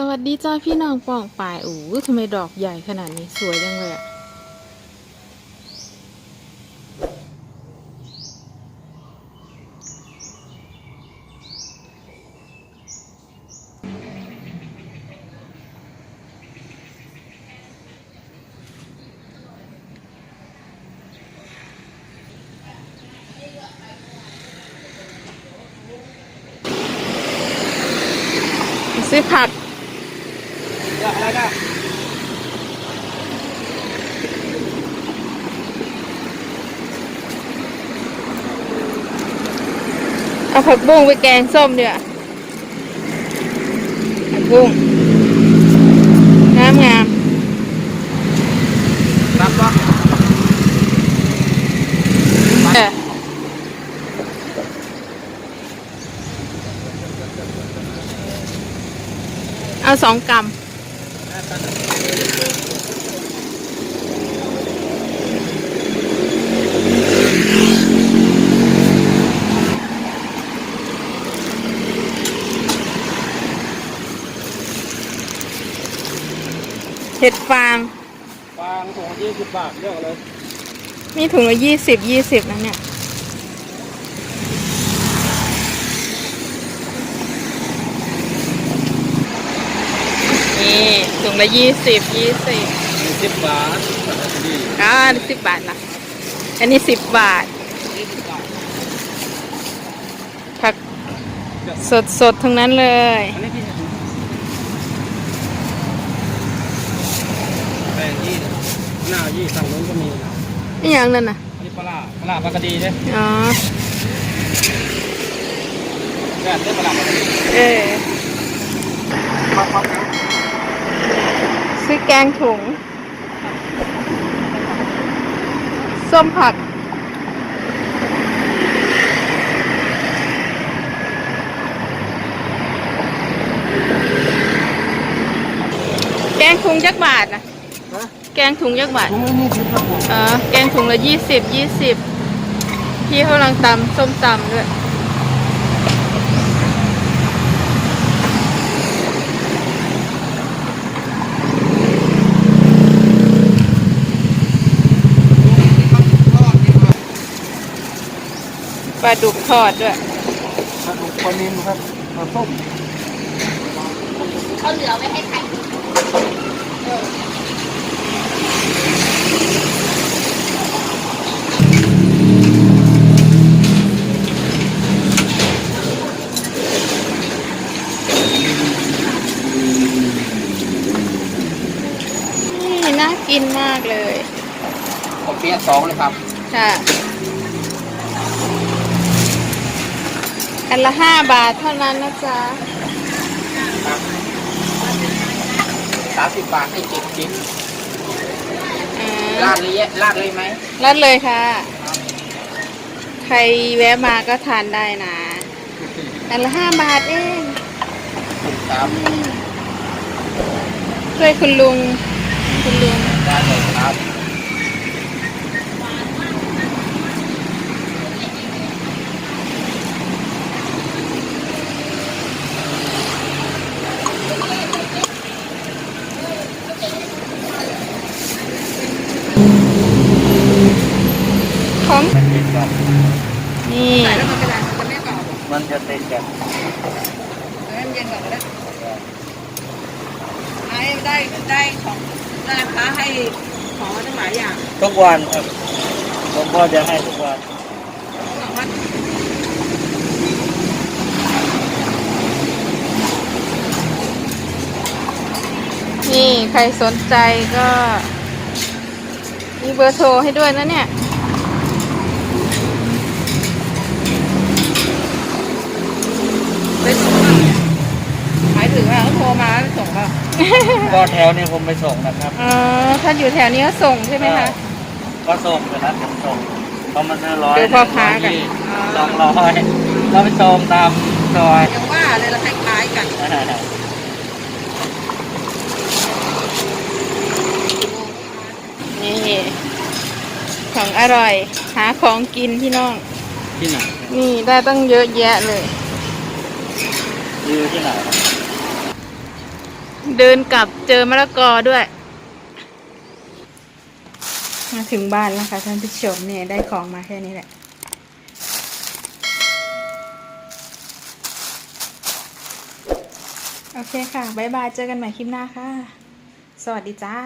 สวัสดีจ้าพี่น้องป่องป่ายโอ้ทำไมดอกใหญ่ขนาดนี้สวยจังเลยอะซื้อผัก เยอะอะไรก็ เอาผักบุ้งไปแกงส้มเดี๋ยวผักบุ้งงามงามรับปะเออเอาสองกรั เห็ดฟาง ฟางถุงยี่สิบบาทเลือกเลยมีถุงละยี่สิบยี่สิบนะเนี่ยนี่ถุงละยี่สิบยี่สิบยี่สิบบาทดีอ่าสิบบาทนะอันนี้สิบบาทยี่สิบบาทผักสดสดๆทั้งนั้นเลย อันนี้พี่แป้งยี่ หน้ายี่สั่งนู้นก็มีนะนี่อย่างนั้นนะอันนี้ปลาร้าปลาร้าปลากระดีเนี่ยอ๋อแค่ได้ปลาร้าปลากระดีเออซื้อแกงถุง ส้มผักแกงถุงยักบาทนะฮะ แกงถุงยักบาทถุงละยี่สิบครับผมเออแกงถุงละยี่สิบยี่สิบพี่เขากำลังตำส้มตำด้วยปลาดุกทอดด้วยกระดูกปลานิลครับปลาส้มเขาเหลือไว้ให้ใคร นี่น่า กินมากเลยผมเปี๊ยะสองเลยครับ ค่ะอันละห้าบาทเท่านั้นนะจ๊ะสามสิบบาทให้เจ็ดชิ้นอ่ราาดเลยแยะราดเลยไหมรัดเลยค่ะ ใครแวะมาก็ทานได้นะอันละห้าบาทเองครับช่วยคุณลุง คุณลุง ได้เลยครับของมันติดกันนี่แล้วมันกระดาษมันจะไม่กรอบมันจะติดกันแล้วมันเย็นก่อนก็ได้ให้ได้ได้ของได้ ราคาให้ของตั้งหลายอย่างทุกวันครับผมพ่อจะให้ทุกวันบอกว่านี่ใครสนใจก็ มีเบอร์โทรให้ด้วยนะเนี่ย ไปส่งมาหมายถึงว่าเขา โทรมาแล้วส่งป่ะก็แถวนี้ผมไปส่งนะครับอ๋อถ้าอยู่แถวนี้ก็ส่งใช่ไหมคะ ก็ส่งเลยนะผมส่งเขามาซื้อร้อยดูพ่อค้ากันสองร้อยเราไปส่งตามซอยยังว่าเลยเราคล้ายๆกันนี่ของอร่อย หาของกินพี่น้อง ที่ไหน นี่ได้ตั้งเยอะแยะเลย อยู่ที่ไหนครับ เดินกลับเจอมะละกอด้วย มาถึงบ้านแล้วค่ะท่านผู้ชมเนี่ยได้ของมาแค่นี้แหละโอเคค่ะ บ๊ายบาย เจอกันใหม่คลิปหน้าค่ะ สวัสดีจ้า